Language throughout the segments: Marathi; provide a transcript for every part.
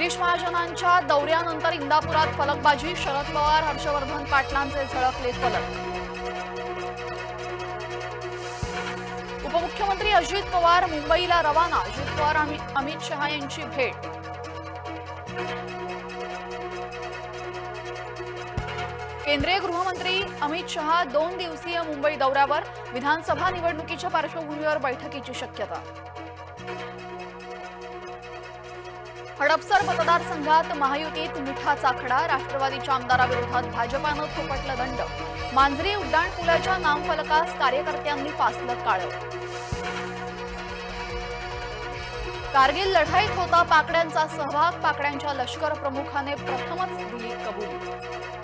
गिरीश महाजनांच्या दौऱ्यानंतर इंदापुरात फलकबाजी शरद पवार हर्षवर्धन पाटलांचे झळकले फलक. उपमुख्यमंत्री अजित पवार मुंबईला रवाना अजित पवार अमित शहा यांची भेट. केंद्रीय गृहमंत्री अमित शहा दोन दिवसीय मुंबई दौऱ्यावर विधानसभा निवडणुकीच्या पार्श्वभूमीवर बैठकीची शक्यता. हडपसर मतदारसंघात महायुतीत मिठाचा खडा राष्ट्रवादीच्या आमदाराविरोधात भाजपानं थोपटलं दंड. मांजरी उड्डाणपुलाच्या नामफलकास कार्यकर्त्यांनी फासलं काळं. कारगिल लढाईत होता पाकड्यांचा सहभाग पाकड्यांच्या लष्कर प्रमुखाने प्रथमच दिली कबुली.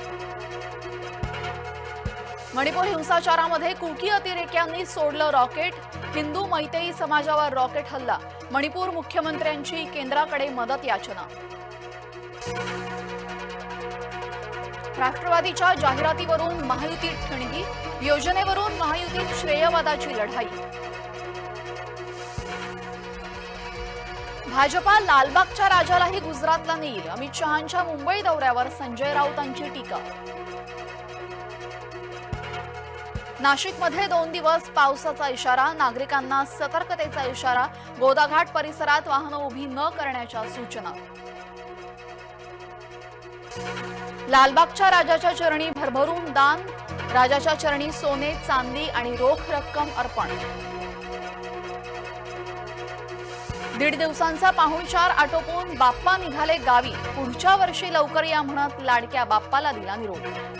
मणिपूर हिंसाचारामध्ये कुकी अतिरेक्यांनी सोडलं रॉकेट. हिंदू मैतेई समाजावर रॉकेट हल्ला. मणिपूर मुख्यमंत्र्यांची केंद्राकडे मदत याचना. राष्ट्रवादीच्या जाहिरातीवरून महायुतीत ठिणगी योजनेवरून महायुतीत श्रेयवादाची लढाई. भाजपा लालबागच्या राजालाही गुजरातला नेईल. अमित शहांच्या मुंबई दौऱ्यावर संजय राऊतांची टीका. नाशिकमध्ये दोन दिवस पावसाचा इशारा नागरिकांना सतर्कतेचा इशारा गोदाघाट परिसरात वाहनं उभी न करण्याच्या सूचना. लालबागच्या राजाच्या चरणी भरभरून दान राजाच्या चरणी सोने चांदी आणि रोख रक्कम अर्पण. दीड दिवसांचा पाहुणचार आटोपून बाप्पा निघाले गावी. पुढच्या वर्षी लवकर या म्हणत लाडक्या बाप्पाला दिला निरोप